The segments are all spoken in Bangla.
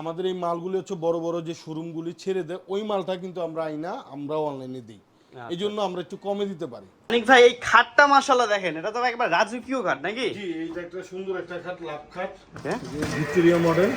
আমাদের এই মালগুলি হচ্ছে বড় বড় যে শোরুমগুলি ছেড়ে দেয় ওই মালটা কিন্তু আমরা আইনা আমরাও অনলাইনে দিই। এই জন্য আমরা একটু কমে দিতে পারি। অনেক ভাই এই খাটটা মাশাআল্লাহ দেখেন এটা তো একবার রাজকীয় খাট নাকি? জি এইটা একটা সুন্দর একটা খাট লাভ খাট। হ্যাঁ ভিক্টোরিয়া মডেল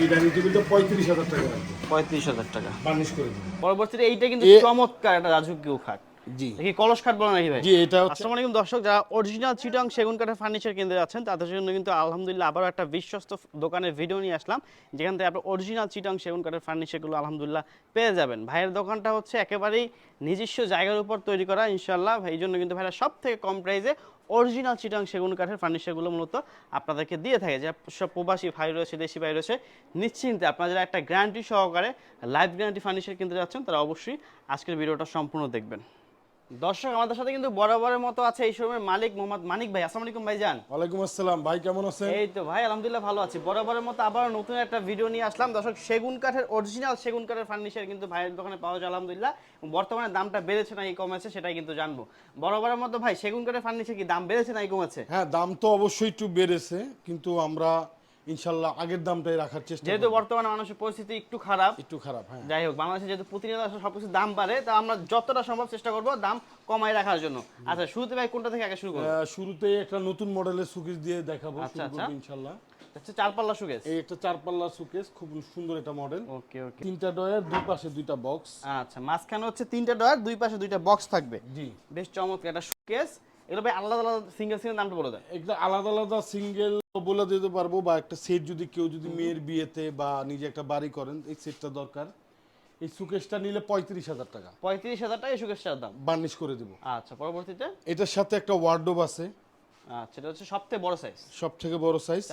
এই ডাইনিং টেবিলটা পঁয়ত্রিশ হাজার টাকা লাগবে পঁয়ত্রিশ হাজার টাকা। বার্নিশ করে দিন পরবর্তীতে এইটা কিন্তু চমৎকার একটা রাজকীয় খাট। জি। কলস বলা নাকি ভাই? জি এটা হচ্ছে আসসালামু আলাইকুম দর্শক যারা অরিজিনাল চিটং সেগুন কাঠের ফার্নিচার কিনতে যাচ্ছেন তাদের জন্য কিন্তু আলহামদুলিল্লাহ আবারও একটা বিশ্বস্ত দোকানের ভিডিও নিয়ে আসলাম যেখান থেকে আপনি অরিজিনাল চিটং সেগুন কাঠের ফার্নিচারগুলো আলহামদুলিল্লাহ পেয়ে যাবেন। ভাইয়ের দোকানটা হচ্ছে একেবারেই নিজস্ব জায়গার উপর তৈরি করা ইনশাল্লাহ এই জন্য কিন্তু ভাইরা সব থেকে কম প্রাইসে অরিজিনাল চিটং সেগুন কাঠের ফার্নিচারগুলো মূলত আপনাদেরকে দিয়ে থাকে। যে সব প্রবাসী ভাই রয়েছে দেশি ভাই রয়েছে নিশ্চিন্তে আপনারা যারা একটা গ্যারান্টি সহকারে লাইফ গ্যারান্টি ফার্নিচার কিনতে যাচ্ছেন তারা অবশ্যই আজকের ভিডিওটা সম্পূর্ণ দেখবেন। দর্শক আমাদের সাথে কিন্তু বরাবরের মতো আছে এই শোরুমের মালিক মোহাম্মদ মানিক ভাই। আসসালামু আলাইকুম ভাইজান ওয়ালাইকুম আসসালাম। ভাই কেমন আছেন? এই তো ভাই আলহামদুলিল্লাহ ভালো আছি। বরাবরের মতো আবার নতুন একটা ভিডিও নিয়ে আসলাম। দর্শক সেগুন কাঠের অরিজিনাল সেগুন কাঠের ফার্নিচার কিন্তু ভাইয়ের দোকানে পাওয়া যায় আলহামদুলিল্লাহ। বর্তমানে দামটা বেড়েছে নাকি কমেছে সেটাই কিন্তু জানব। বরাবরের মতো ভাই সেগুন কাঠের ফার্নিচার কি দাম বেড়েছে নাকি কমেছে হ্যাঁ দাম তো অবশ্যই একটু বেড়েছে। কিন্তু আমরা ইনশাল্লাহ আগের দামটাই রাখার চেষ্টা যেহেতু। বর্তমানে মানুষের পরিস্থিতি একটু খারাপ একটু খারাপ হ্যাঁ। যাই হোক বাংলাদেশে যেহেতু প্রতিনিয়ত সবকিছু দাম বাড়ে তা আমরা যতটা সম্ভব চেষ্টা করব দাম কমাই রাখার জন্য। আচ্ছা শুরুতে ভাই কোনটা থেকে আগে শুরু করব? শুরুতে একটা নতুন মডেলের সুকেস দিয়ে দেখাবো আচ্ছা, আচ্ছা। ইনশাল্লাহ। হচ্ছে চার পাল্লা সুগেস এই একটা চার পাল্লা সুকেস খুব সুন্দর একটা মডেল ওকে ওকে তিনটা ডয়ার দুই পাশে দুইটা বক্স আচ্ছা মাঝখানে হচ্ছে তিনটা ডয়ার দুই পাশে দুইটা বক্স থাকবে। জি। বেশ চমৎকার একটা শোকেস এগুলো ভাই আলাদা আলাদা সিঙ্গেল সিঙ্গেল নামটা বলে দেয় একটা আলাদা আলাদা সিঙ্গেল বলে দিতে পারব বা একটা সেট যদি কেউ যদি মেয়ের বিয়েতে বা নিজে একটা বাড়ি করেন এই সেটটা দরকার। এই সুকেসটা নিলে পঁয়ত্রিশ হাজার টাকা। পঁয়ত্রিশ হাজার টাকা শোকেসটার দাম। বার্নিশ করে দেবো। আচ্ছা পরবর্তীতে? এটার সাথে একটা ওয়ার্ডোব আছে। আচ্ছা এটা হচ্ছে সবথেকে বড় সাইজ সব থেকে বড় সাইজ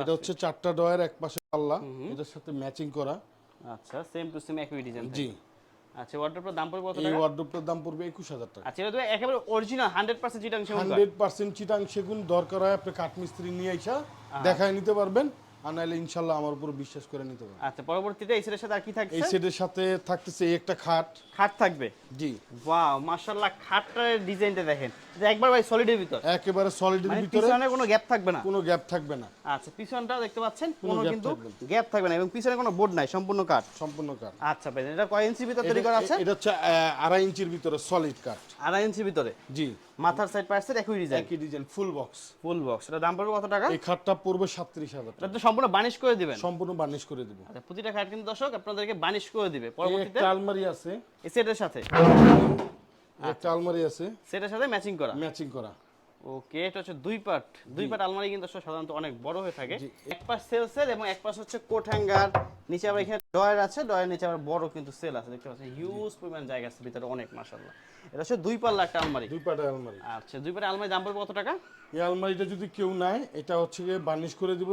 এটা হচ্ছে চারটা ডয়ার এক পাশে পাল্লা। এটার সাথে ম্যাচিং করা। আচ্ছা সেম টু সেম একই ডিজাইন জি। আচ্ছা ওয়াটারপ্রুফ দাম পড়বে কত এই টাকা? দাম পড়বে একুশ হাজার টাকা। আচ্ছা এটা তো একেবারে অরিজিনাল হান্ড্রেড পার্সেন্ট চিটাং সেগুন কাঠ। হান্ড্রেড পার্সেন্ট চিটাং সেগুন দরকার হয় আপনি কাঠমিস্ত্রি নিয়ে আইসা দেখায় নিতে পারবেন। আর নাহলে ইনশাল্লাহ আমার উপর বিশ্বাস করে নিতে পারবেন আচ্ছা পরবর্তীতে এই সেটের সাথে আর কি এই সেটের সাথে থাকতেছে একটা খাট। খাট থাকবে? জি। ওয়াও মাশাআল্লাহ খাটটার ডিজাইনটা দেখেন। এটা একবার ভাই সলিডের ভিতর। একেবারে সলিডের মানে ভিতরে পিছনে কোনো গ্যাপ থাকবে না? কোনো গ্যাপ থাকবে না। আচ্ছা পিছনটা দেখতে পাচ্ছেন কোনো কিন্তু গ্যাপ থাকবে না এবং পিছনে কোনো বোর্ড নাই সম্পূর্ণ কাঠ। সম্পূর্ণ কাঠ। আচ্ছা ভাই এটা কয় ইঞ্চি ভিতর তৈরি করা আছে? এটা- হচ্ছে আড়াই ইঞ্চির ভিতরে সলিড কাঠ। আড়াই ইঞ্চি ভিতরে? জি। মাথার সাইড পার্সের একই ডিজাইন একই design full box full box এটা দাম পড়বে কত টাকা? এই খাটটা পড়বে সাতত্রিশ হাজার এটা টাকা তো সম্পূর্ণ বানিশ করে দিবেন। সম্পূর্ণ বার্নিশ করে দেবো। আচ্ছা প্রতিটা খাট কিন্তু দর্শক আপনাদেরকে বানিশ করে দিবে। পরবর্তীতে আলমারি আছে। এই সেটের সাথে। একটা আলমারি আছে। সেটের সাথে ম্যাচিং করা। ম্যাচিং করা। ওকে এটা হচ্ছে দুই পার্ট। দুই পার্ট আলমারি কিন্তু সাধারণত অনেক বড় হয়ে থাকে। এক পাশ সেল সেল এবং এক পাশ হচ্ছে কোট হ্যাঙ্গার। নিচে আবার এখানে ডয়ার আছে। ডয়ার নিচে আবার বড় কিন্তু সেল আছে। দেখতে পাচ্ছেন হিউজ পরিমাণ জায়গা আছে ভিতরে অনেক মাশাআল্লাহ। এটা হচ্ছে দুই পাল্লা একটা আলমারি। দুই পাটের আলমারি। আচ্ছা দুই পাল্লা আলমারি দাম পড়বে কত টাকা? এই আলমারিটা যদি কেউ নেয় এটা হচ্ছে বার্নিশ করে দিব।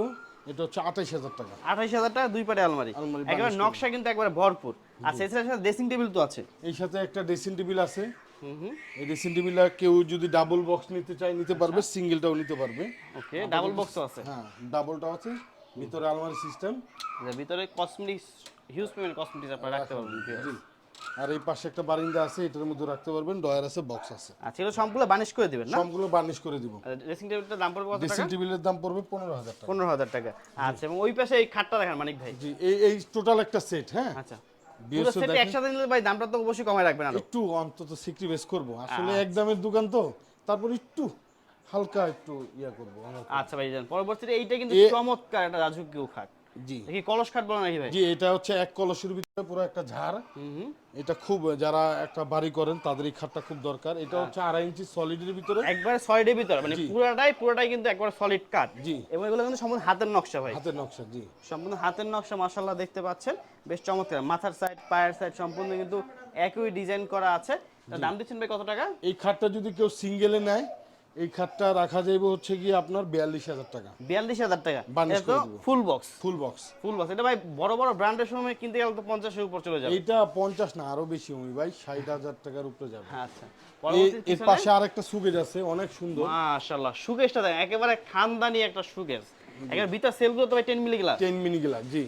এটা হচ্ছে আঠাইশ হাজার টাকা। আঠাইশ হাজার টাকা দুই পাটে আলমারি। একেবারে নকশা কিন্তু একবারে ভরপুর। আচ্ছা এছাড়া সাথে ড্রেসিং টেবিল তো আছে। এই সাথে একটা ড্রেসিং টেবিল আছে। হুম হুম। এই ড্রেসিং টেবিলটা কেউ যদি ডাবল বক্স নিতে চায় নিতে পারবে সিঙ্গেলটাও নিতে পারবে। ওকে ডাবল বক্সও আছে। হ্যাঁ ডাবলটাও আছে। ভিতরে আলমারি সিস্টেম ভিতরে কসমেটিক্স হিউজ পরিমাণ কসমেটিক্স আপনারা রাখতে পারবেন আর এই পাশে একটা বারিন্দা আছে এটার মধ্যে রাখতে পারবেন ডয়ার আছে বক্স আছে। আচ্ছা এগুলো সম্পূর্ণ বানিশ করে দিবেন না? সবগুলো বার্নিশ করে দিব। ড্রেসিং টেবিলটার দাম পড়বে কত টাকা? ড্রেসিং টেবিলের দাম পড়বে পনেরো হাজার টাকা। পনেরো হাজার টাকা। আচ্ছা এবং ওই পাশে এই খাটটা দেখেন মানিক ভাই। জি এই এই টোটাল একটা সেট হ্যাঁ? আচ্ছা একসাথে নিলে ভাই দামটা তো অবশ্যই কমায় রাখবেন আরও। একটু অন্তত সিক্রিফাইস করব। আসলে এক দামের দোকান তো তারপর একটু হালকা একটু ইয়া করব আচ্ছা ভাই পরবর্তীতে এইটা কিন্তু চমৎকার একটা রাজকীয় খাট। জি। কলস খাট বলা নাকি ভাই? জি এটা হচ্ছে এক কলসের ভিতরে পুরো একটা ঝাড়। এটা খুব যারা একটা বাড়ি করেন তাদের এই খাটটা খুব দরকার। এটা হচ্ছে আড়াই ইঞ্চি সলিডের ভিতরে। একবারে সলিডের ভিতর মানে পুরোটাই পুরোটাই কিন্তু একবার সলিড কাঠ। জি। এবং এগুলো কিন্তু সম্পূর্ণ হাতের নকশা ভাই। হাতের নকশা জি। সম্পূর্ণ হাতের নকশা মাশাল্লাহ দেখতে পাচ্ছেন। বেশ চমৎকার। মাথার সাইড পায়ের সাইড সম্পূর্ণ কিন্তু একই ডিজাইন করা আছে। দাম দিচ্ছেন ভাই কত টাকা? এই খাটটা যদি কেউ সিঙ্গেলে নেয় এই খাটটা রাখা যাইবে হচ্ছে গিয়ে আপনার বিয়াল্লিশ হাজার টাকা। বিয়াল্লিশ হাজার টাকা। এটা full box full box full box এটা ভাই বড় বড় ব্র্যান্ডের সময় কিনতে গেলে তো পঞ্চাশের উপর চলে যাবে। এইটা পঞ্চাশ না আরও বেশি আমি ভাই ষাট হাজার টাকার উপরে যাবে। আচ্ছা। পরবর্তী এর পাশে আরেকটা সুগেজ আছে অনেক সুন্দর। মাশাআল্লাহ সুগেশটা দেখেন একেবারে খানদানি একটা সুগেশ একেবারে ভিতর সেলগুলো তো ভাই 10 মিলি গ্লাস টেন মিনি গেলা জি।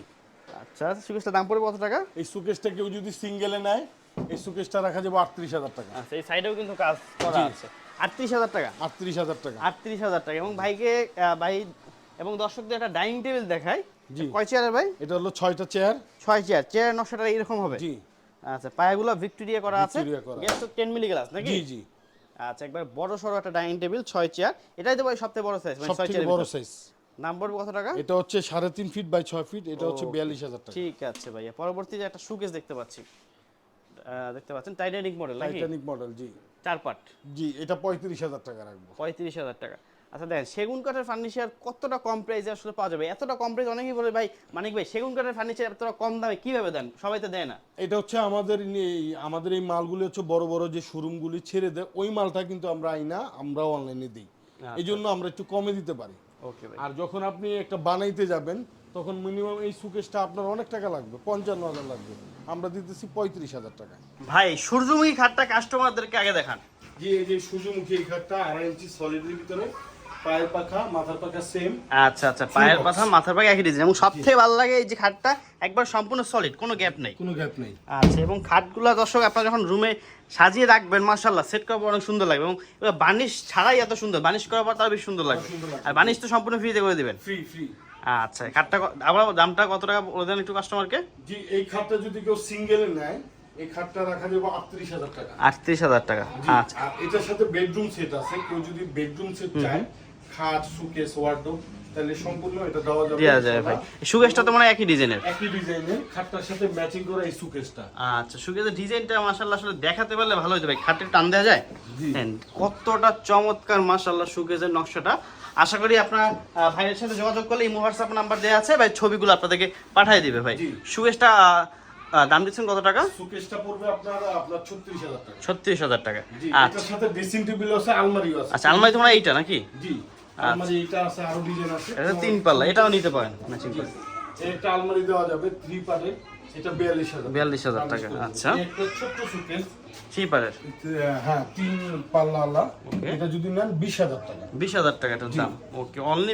আচ্ছা সুগেশটা দাম পড়বে কত টাকা? এই সুকেশটা কেউ যদি সিঙ্গেলে নেয় এই সুকেশটা রাখা যাবে আটত্রিশ হাজার টাকা। আচ্ছা এই সাইডেও কিন্তু কাজ করা আছে। আটত্রিশ হাজার টাকা। আটত্রিশ হাজার টাকা। আটত্রিশ হাজার টাকা। এবং ভাইকে ভাই এবং দর্শকদের একটা ডাইনিং টেবিল দেখায়। কয় চেয়ারের ভাই? এটা হলো ছয়টা চেয়ার। ছয় চেয়ার। চেয়ারের নকশাটা এরকম হবে? জি। আচ্ছা পায়াগুলো ভিক্টোরিয়া করা আছে। গ্যাস তো টেন মিলি গ্লাস নাকি? জি জি। আচ্ছা একবার বড় সড়ো একটা ডাইনিং টেবিল ছয় চেয়ার। এটাই তো ভাই সবথেকে বড় সাইজ মানে ছয় চেয়ার বড় সাইজ নাম পড়বে কত টাকা? এটা হচ্ছে সাড়ে তিন ফিট বাই ছয় ফিট এটা হচ্ছে বিয়াল্লিশ হাজার টাকা। ঠিক আছে ভাইয়া। পরবর্তীতে একটা সুকেস দেখতে পাচ্ছি। দেখতে পাচ্ছেন টাইটানিক মডেল নাকি? টাইটানিক মডেল জি। চার পাট। জি এটা পঁয়ত্রিশ হাজার টাকা রাখব। পঁয়ত্রিশ হাজার টাকা। আচ্ছা দেখেন সেগুন কাঠের ফার্নিচার কতটা কম প্রাইসে আসলে পাওয়া যাবে? এতটা কম প্রাইস অনেকেই বলে ভাই মানিক ভাই সেগুন কাঠের ফার্নিচার এতটা কম দামে কীভাবে দেন? সবাই তো দেয় না। এটা হচ্ছে আমাদের এই- আমাদের এই মালগুলি হচ্ছে বড় বড় যে শোরুমগুলি ছেড়ে দেয় ওই মালটা কিন্তু আমরা আইনা আমরাও অনলাইনে দিই। এই জন্য আমরা একটু কমে দিতে পারি। ওকে ভাই। আর যখন আপনি একটা বানাইতে যাবেন তখন মিনিমাম এই সুকেশটা আপনার অনেক টাকা লাগবে পঞ্চান্ন হাজার লাগবে। আমরা দিতেছি পঁয়ত্রিশ হাজার টাকা। ভাই সূর্যমুখী খাটটা কাস্টমারদেরকে আগে দেখান। জি এই যে সূর্যমুখী এই খাটটা আড়াই ইঞ্চি সলিডের ভিতরে পায়ের পাখা মাথার পাখা সেম আচ্ছা আচ্ছা পায়ের। পাথা মাথার পায়ে একই ডিজাইন এবং সবথেকে ভালো লাগে এই যে খাটটা একবার সম্পূর্ণ সলিড কোনো গ্যাপ নেই। কোনো গ্যাপ নেই। আচ্ছা এবং খাটগুলো দর্শক আপনারা যখন রুমে সাজিয়ে রাখবেন মাশাল্লাহ সেট করার পর অনেক সুন্দর লাগবে। এবং বার্নিশ ছাড়াই এত সুন্দর বার্নিশ করার পর তার বেশি সুন্দর লাগবে। আর বার্নিশ তো সম্পূর্ণ ফ্রিতে করে দেবেন। ফ্রি ফ্রি আচ্ছা খাটটা আবার দামটা কত টাকা বলে দেন একটু কাস্টমারকে জি এই খাটটা যদি কেউ সিঙ্গেলে নেয় এই খাটটা রাখা যাবে আটত্রিশ হাজার টাকা। আটত্রিশ হাজার টাকা আচ্ছা। এটার সাথে বেডরুম সেট আছে কেউ যদি বেডরুম সেট চায় খাট সুকেস ওয়ার্ডরোব তাহলে সম্পূর্ণ এটা দেওয়া যাবে দেওয়া যায় ভাই। সুকেশটা তো মানে একই ডিজাইনের একই ডিজাইনের খাটটার সাথে ম্যাচিং করা এই সুকেসটা আচ্ছা সুকেশের ডিজাইনটা মাশাল্লাহ আসলে দেখাতে পারলে ভালো হতো ভাই খাটের টান দেওয়া যায়? কতটা চমৎকার মাশাল্লাহ সুকেশের নকশাটা। আশা করি আপনার ভাইয়ের সাথে যোগাযোগ করলে এই হোয়াটসঅ্যাপ নাম্বার দেওয়া আছে। ভাই ছবিগুলো আপনাদেরকে পাঠিয়ে দিবে ভাই। সুকেশটা দাম দিচ্ছেন কত টাকা? সুকেসটা পড়বে আপনার আপনার ছত্রিশ হাজার টাকা। ছত্রিশ হাজার টাকা। জি আচ্ছা। এটার সাথে ড্রেসিং টেবিল আছে আলমারিও আছে। আচ্ছা আলমারি তোমার এইটা নাকি? জি আলমারি এটা আছে আরও ডিজাইন আছে। এটা তিন পাল্লা এটাও নিতে পারেন ম্যাচিং করে একটা আলমারি দেওয়া যাবে থ্রি পারে এটা বিয়াল্লিশ হাজার। 42,000 টাকা, আচ্ছা। একটা সুকেস চিপারের হ্যাঁ তিন এটা যদি নেন বিশ হাজার টাকা। বিশ হাজার টাকা এটার দাম। ওকে অনলি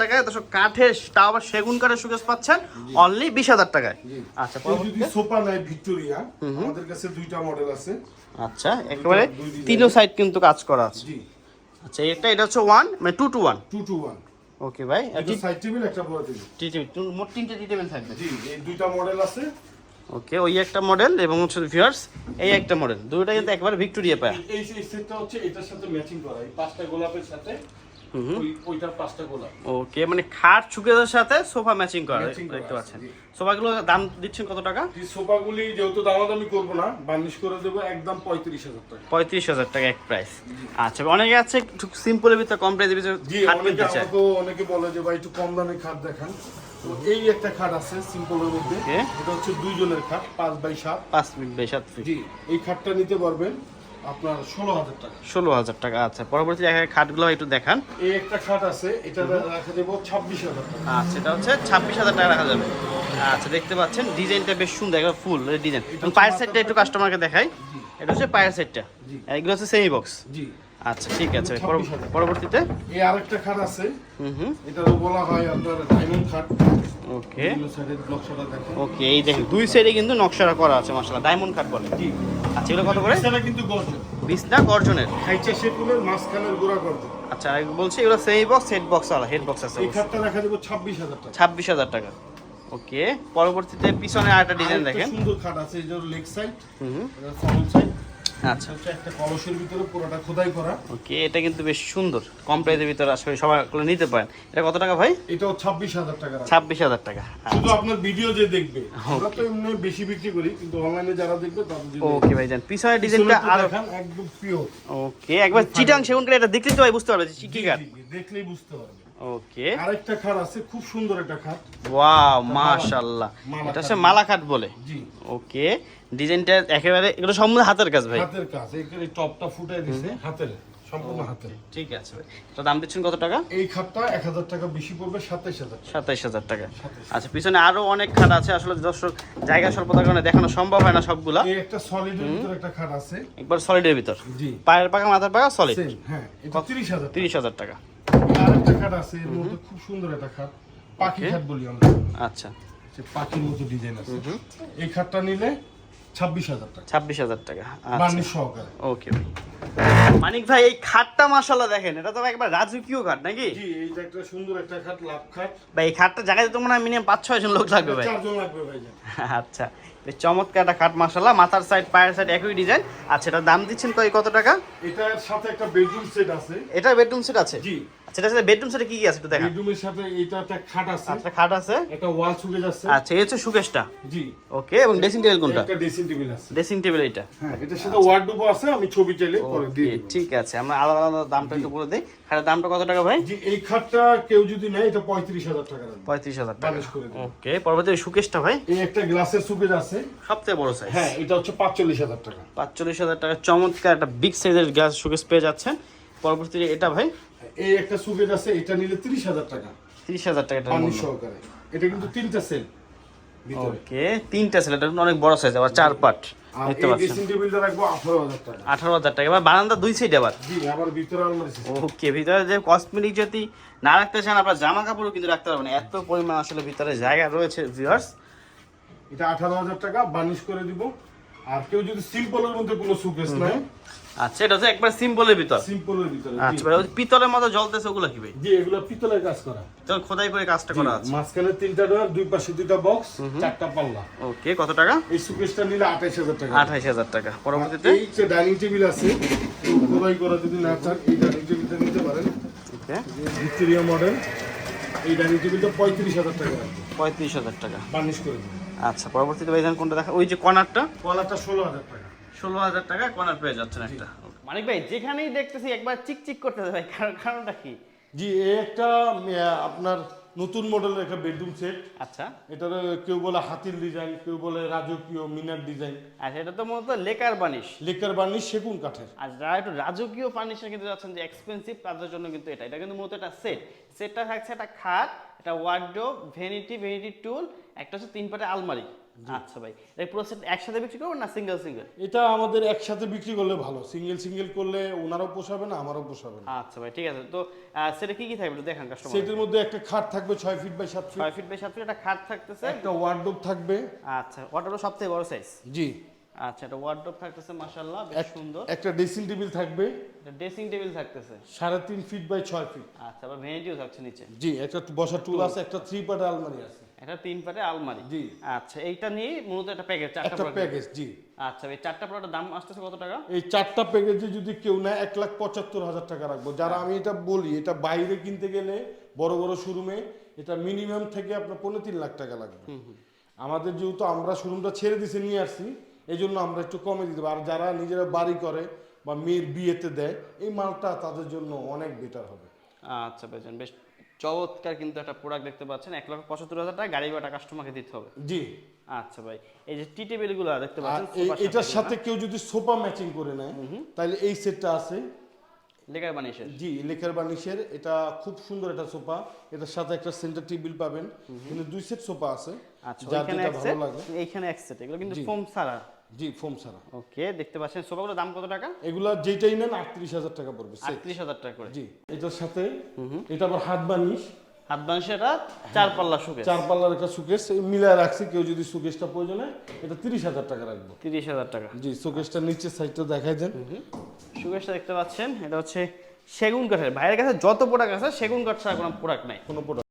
টাকায় কাঠের তাও আবার সেগুন কাঠের সুকেশ পাচ্ছেন? অনলি বিশ হাজার টাকায়। আচ্ছা যদি সোফা ভিক্টোরিয়া আমাদের কাছে দুইটা মডেল আছে। আচ্ছা একেবারে তিনও সাইড কিন্তু কাজ করা আছে। জি। আচ্ছা এটা এটা হচ্ছে ওয়ান মানে two two one two two one okay ভাই একটা সাইড টেবিল একটা বড় টেবিল টি টেবিল মোট তিনটা টি টেবিল থাকবে। জি এই দুইটা মডেল আছে। ওকে ওই একটা মডেল এবং হচ্ছে ভিউয়ার্স এই একটা মডেল দুটোটা কিন্তু একবার ভিক্টোরিয়া পায়। এই এই সেটটা হচ্ছে এটার সাথে ম্যাচিং করা। এই পাঁচটা গোলাপের সাথে ওই পাঁচটা গোলাপ। ওকে মানে খাট সুকেজের সাথে সোফা ম্যাচিং করা দেখতে পাচ্ছেন। সোফাগুলো দাম দিচ্ছেন কত টাকা? এই সোফাগুলি যেহেতু দামাদামি করব না বার্নিশ করে দেবো একদম পঁয়ত্রিশ হাজার টাকা। পঁয়ত্রিশ হাজার টাকা এক প্রাইস আচ্ছা অনেকে আছে একটু সিম্পলের ভিতরে কম প্রাইসের ভিতরে খাট অনেকে কিনতে চায়। অনেকে বলে যে ভাই একটু কম দামে খাট দেখান। তো এই একটা খাট আছে সিম্পলের মধ্যে. এটা হচ্ছে দুইজনের খাট পাঁচ বাই সাত। পাঁচ বেশ সাত জি এই খাটটা নিতে পারবেন। আপনার ষোলো হাজার টাকা। ষোলো হাজার টাকা আচ্ছা। পরবর্তী খাটগুলো একটু দেখান। এই একটা খাট আছে এটা রাখা দেবো ছাব্বিশ হাজার টাকা। আচ্ছা এটা হচ্ছে ছাব্বিশ হাজার টাকা রাখা যাবে। আচ্ছা দেখতে পাচ্ছেন ডিজাইনটা বেশ সুন্দর একবার ফুল ডিজাইন। পায়ের সেটটা একটু কাস্টমারকে দেখাই। এটা হচ্ছে পায়ের সেটটা এগুলো হচ্ছে সেমি বক্স জি। আচ্ছা ঠিক আছে। এগুলো পর- 26,000 পরবর্তীতে? এই আরেকটা খাট আছে। হুম হুম। এটারও বলা হয় আপনার ডায়মন্ড খাট। ওকে। ওকে এই দেখেন দুই সাইডে কিন্তু নকশাটা করা আছে মাসাল্লাহ ডায়মন্ড কাট বলে। জি। আচ্ছা এগুলো কত করে? সেটা কিন্তু গর্জন। বিছনা গর্জনের। খাইচা সেগুলোর মাঝখানের গোড়া গর্জন। আচ্ছা আর বলছি এগুলো সেমি বক্স হেড বক্স আলা হেড বক্স আছে এই খাটটা রাখা দেবো ছাব্বিশ হাজার টাকা। ছাব্বিশ হাজার টাকা। ওকে পরবর্তীতে পিছনে আরেকটা ডিজাইন দেখেন। সুন্দর খাট আছে এই যে লেগ সাইড হুম। ফ্রন্ট সাইড আচ্ছা। হচ্ছে একটা কলসের ভিতরে পুরোটা খোদাই করা। ওকে এটা কিন্তু বেশ সুন্দর। কম প্রাইসের ভিতরে আসলে সবাই নিতে পারেন। এটা কত টাকা ভাই? এটাও ছাব্বিশ হাজার টাকা ছাব্বিশ হাজার টাকা। শুধু আপনার ভিডিও যে দেখবে। আমরা তো এমনি বেশি বিক্রি করি কিন্তু অনলাইনে যারা দেখবে তাদের ওকে ভাই জান পিছনের ডিজাইনটা পিছনেরটা একদম পিওর ওকে একবার চিটাং সেগুন করে এটা দেখলে তো ভাই বুঝতে পারবে যে কি কাঠ। দেখলেই বুঝতে পারবে। ওকে। আরেকটা খাট আছে খুব সুন্দর একটা খাট। ওয়াও মাশাআল্লাহ। এটা মালা বলে। জি। ওকে। ডিজাইনটা একেবারে এগুলো সম্পূর্ণ হাতের কাজ ভাই। হাতের কাজ এখানে টপটা ফুটাই দিছে হাতের সম্পূর্ণ হাতের। ঠিক আছে ভাই। এটা দাম দিচ্ছেন কত টাকা? এই খাটটা এক হাজার টাকা বেশি পড়বে সাতাইশ হাজার টাকা। সাতাইশ হাজার টাকা। আচ্ছা পিছনে আরও অনেক খাট আছে আসলে দর্শক জায়গা স্বল্পতার কারণে দেখানো সম্ভব হয় না সবগুলা। এই একটা সলিডের ভিতরে একটা খাট আছে। একবার সলিডের ভিতর। জি। পায়ের পাকা মাথার পাকা সলিড হ্যাঁ এটা তিরিশ হাজার তিরিশ হাজার টাকা। আরেকটা খাট আছে এর মধ্যে খুব সুন্দর একটা খাট। পাখি খাট বলি আমরা। আচ্ছা। পাখির মতো ডিজাইন আছে। এই খাটটা নিলে ছাব্বিশ হাজার টাকা। ছাব্বিশ হাজার টাকা আচ্ছা। বার্নিশ সহকারে। ওকে মানিক ভাই এই খাটটা মাশাল্লাহ দেখেন এটা তো একবার রাজকীয় খাট নাকি? জি এইটা একটা সুন্দর একটা খাট লাভ খাট। ভাই এই খাটটা জায়গায় তো মনে হয় মিনিমাম পাঁচ ছয় জন লোক লাগবে ভাই। চারজন লাগবে ভাই আচ্ছা বেশ চমৎকার একটা খাট মাশাল্লাহ মাথার সাইড পায়ের সাইড একই ডিজাইন আচ্ছা এটার দাম দিচ্ছেন কয় কত টাকা? এটার সাথে একটা বেডরুম সেট আছে। এটা বেডরুম সেট আছে? জি। এটা সাথে বেডরুম সেটে কি কি আছে একটু দেখান বেডরুমের সাথে এটা একটা খাট আছে। আচ্ছা খাট আছে। একটা ওয়াল সুকেজ আছে আচ্ছা এই হচ্ছে সুকেশটা। জি। ওকে এবং ড্রেসিং টেবিল কোনটা? একটা ড্রেসিং টেবিল আছে। ড্রেসিং টেবিল এটা হ্যাঁ এটার সাথে ওয়ার্ডরোব আছে আমি ছবি চাইলে Okay, দেব। ঠিক আছে আমরা আলাদা আলাদা দামটা একটু বলে দিই। খাটের দামটা কত টাকা ভাই? জি এই খাটটা কেউ যদি নেয় এটা পঁয়ত্রিশ হাজার টাকা লাগবে পঁয়ত্রিশ হাজার টাকা। বানিশ করে দেব। ওকে পরবর্তী সুকেশটা ভাই? এই একটা গ্লাসের সুকেজ আছে। সবথেকে বড় সাইজ হ্যাঁ এটা হচ্ছে পাঁচচল্লিশ হাজার টাকা। পাঁচচল্লিশ হাজার টাকা। চমৎকার একটা বিগ সাইজের গ্লাস শোকেস পেয়ে যাচ্ছেন। পরবর্তীতে এটা ভাই? এই একটা সুকেজ আছে এটা নিলে তিরিশ হাজার টাকা। তিরিশ হাজার টাকা পানি সহকারে। এটা কিন্তু তিনটা সেল ওকে তিনটা সেল এটা অনেক বড় সাইজ আবার চার পাট। আর দেখতে পাচ্ছেন। ড্রেসিং টেবিলটা রাখব আঠারো হাজার টাকা। আঠারো হাজার টাকা এবার বারান্দা দুই সাইড আবার। জি আবার ভিতরে আলমারি ওকে ভিতরে যে কসমেটিক যদি না রাখতে চান আপনার জামা কাপড়ও কিন্তু রাখতে পারবেন। এত পরিমাণ আসলে ভিতরে জায়গা রয়েছে ভিউয়ার্স এটা আঠারো হাজার টাকা বার্নিশ করে দিব। আর কেউ যদি সিম্পলের মধ্যে কোনো সুকেস নাই আচ্ছা এটা হচ্ছে একবার সিম্পলের ভিতর। সিম্পলের ভিতরে আচ্ছা ভাই পিতলের মতো জ্বলতেছে ওগুলো কি ভাই? জি এগুলো পিতলের কাজ করা। তো খোদাই করে কাজটা করা আছে। মাঝখানে তিনটা ডোর দুই পাশে দুইটা বক্স চারটা পাল্লা। ওকে কত টাকা? এই সুকেসটা নিলে আঠাইশ হাজার টাকা। আঠাইশ হাজার টাকা। পরবর্তীতে? এই যে ডাইনিং টেবিল আছে খোদাই করা যদি না চান এই ডাইনিং টেবিলটা নিতে পারেন। ওকে। Victoria model. এই ডাইনিং টেবিলটা পঁয়ত্রিশ হাজার টাকা রাখবে। পঁয়ত্রিশ হাজার টাকা। বার্নিশ করে দিন। আচ্ছা পরবর্তীতে ভাইজান কোনটা দেখা ওই যে কর্নারটা ষোলো হাজার টাকা। ষোলো হাজার টাকা কর্নার পেয়ে যাচ্ছেন একটা। মানিক ভাই যেখানেই দেখতেছি একবার চিকচিক করতেছে ভাই কারণ কারণটা কি? জি একটা আপনার নতুন মডেলের একটা বেডরুম সেট। আচ্ছা। এটার কেউ বলে হাতির ডিজাইন কেউ বলে রাজকীয় মিনার ডিজাইন। আচ্ছা এটা তো মূলত লেকার বানিশ। লেকার বার্নিশ সেগুন কাঠের। আর যারা একটু রাজকীয় ফার্নিচার কিন্তু যাচ্ছেন যে এক্সপেন্সিভ তাদের জন্য কিন্তু এটা এটা কিন্তু মূলত একটা সেট। সেটটা থাকছে একটা খাট একটা ওয়ার্ডরোব ভ্যানিটি ভ্যানিটি টুল একটা হচ্ছে তিন পাটে আলমারি। আচ্ছা ভাই এই পুরো সেট একসাথে বিক্রি করবেন না সিঙ্গেল সিঙ্গেল এটা আমাদের একসাথে বিক্রি করলে ভালো। সিঙ্গেল সিঙ্গেল করলে ওনারও পোষাবে না আমারও পোষাবে না। আচ্ছা ভাই ঠিক আছে। তো সেটা কি কি থাকবে দেখান কাস্টমার সেটের মধ্যে একটা খাট থাকবে 6 feet by 7 feet 6 feet by 7 feet একটা খাট থাকতেছে। একটা ওয়ার্ডরোব থাকবে। আচ্ছা ওয়ার্ডরোব সবথেকে বড় সাইজ জি। আচ্ছা এটা ওয়ার্ডরোব থাকতেছে মাশাআল্লাহ বেশ সুন্দর। একটা ড্রেসিং টেবিল থাকবে। ড্রেসিং টেবিল থাকতেছে। সাড়ে তিন ফিট বাই ছয় ফিট আচ্ছা আবার ভ্যানিটিও থাকছে নিচে। জি একটা বসার টুল আছে একটা থ্রি পার্ট আলমারি আছে। একটা তিন পাটে আলমারি। জি। আচ্ছা এইটা নিয়ে মূলত একটা প্যাকেজ চারটা একটা প্যাকেজ জি। আচ্ছা এই চারটা প্রোডাক্টের দাম আসতেছে কত টাকা? এই চারটা প্যাকেজে যদি কেউ নেয় এক লাখ পঁচাত্তর হাজার টাকা রাখব। যারা আমি এটা বলি এটা বাইরে কিনতে গেলে বড় বড় শোরুমে এটা মিনিমাম থেকে আপনার পনেরো তিন লাখ টাকা লাগবে। আমাদের যেহেতু আমরা শোরুমটা ছেড়ে দিছে নিয়ে আসছি এই জন্য আমরা একটু কমে দিতে পারি। আর যারা নিজেরা বাড়ি করে বা মেয়ের বিয়েতে দেয় এই মালটা তাদের জন্য অনেক বেটার হবে। আচ্ছা বেজন বেশ চমৎকার কিন্তু একটা প্রোডাক্ট দেখতে পাচ্ছেন। এক লক্ষ পঁচাত্তর হাজার টাকা গাড়ি ভাড়া কাস্টমারকে দিতে হবে। জি। আচ্ছা ভাই এই যে টি টেবিলগুলো দেখতে পাচ্ছেন এটার সাথে কেউ যদি সোফা ম্যাচিং করে নেয় তাহলে এই সেটটা আছে। লেকার বানিশের? জি লেখার বানিশের। এটা খুব সুন্দর একটা সোফা। এটার সাথে একটা সেন্টার টেবিল পাবেন। কিন্তু দুই সেট সোফা আছে। আচ্ছা যেটা এক ভালো সেট লাগে। এইখানে এক সেট এগুলো কিন্তু। ফোম ছাড়া। জি ফোম ছাড়া। ওকে দেখতে পাচ্ছেন সোফাগুলোর দাম কত টাকা? এগুলা যেটাই নেন আটত্রিশ হাজার টাকা পড়বে। আটত্রিশ হাজার টাকা করে। জি এটার সাথে এটা আবার হাত বানিশ। হাত বানিশেটা চার পাল্লা সুখে চার পাল্লার একটা সুকেশ মিলায় রাখছি কেউ যদি সুকেশটা প্রয়োজন হয় এটা তিরিশ হাজার টাকা রাখব। তিরিশ হাজার টাকা। জি সুকেশটা নিচের সাইডটা দেখাই দেন। সুকেশটা দেখতে পাচ্ছেন এটা হচ্ছে সেগুন কাঠের। ভাইয়ের কাছে যত প্রোডাক্ট আছে সেগুন কাঠ ছাড়া কোনো প্রোডাক্ট নাই। কোনো প্রোডাক্ট